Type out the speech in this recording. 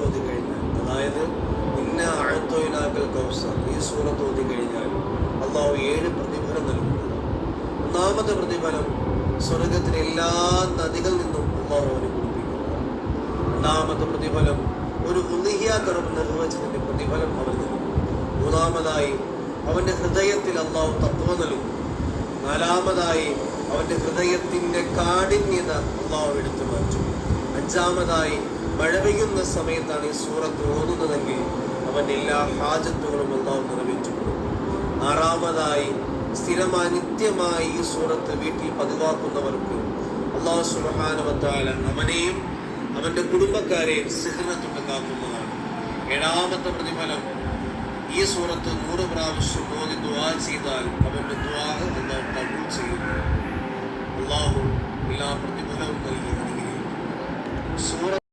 ഓതി കഴിഞ്ഞാൽ അതായത് ഇന്ന അഴത്തൊയിലാക്കൽ കൗസർ ഈ സൂറത്ത് ഓതി കഴിഞ്ഞാൽ അള്ളാഹു ഏഴ് പ്രതിഫലം നൽകുന്നു. ഒന്നാമത്തെ പ്രതിഫലം സ്വർഗത്തിലെ എല്ലാ നദികളിൽ നിന്നും അള്ളാഹു അവന് രണ്ടാമത്തെ പ്രതിഫലം ഒരു ഉന്നിഹിയ കർമ്മം നിർവഹിച്ചതിന്റെ പ്രതിഫലം അവൻ നൽകും മൂന്നാമതായി അവന്റെ ഹൃദയത്തിൽ അള്ളാഹു തത്വ നൽകും നാലാമതായി അവന്റെ ഹൃദയത്തിന്റെ കാഠിന്യത അള്ളാഹു എടുത്തു മാറ്റും അഞ്ചാമതായി മഴ പെയ്യുന്ന സമയത്താണ് ഈ സൂറത്ത് ഓതുന്നതെങ്കിൽ അവന്റെ എല്ലാ ഹാജത്തുകളും അള്ളാഹു നിറവേറ്റു ആറാമതായി സ്ഥിരമായി നിത്യമായി ഈ സൂറത്ത് വീട്ടിൽ പതിവാക്കുന്നവർക്ക് അള്ളാഹു സുബ്ഹാനഹു അവനെയും അവന്റെ കുടുംബക്കാരെയും സിഹ്റത്തുണ്ട് കാക്കുന്നതാണ്. ഏഴാമത്തെ പ്രതിഫലം ഈ സൂറത്ത് നൂറ് പ്രാവശ്യം ഓതി ദുവാ ചെയ്താൽ അവന്റെ su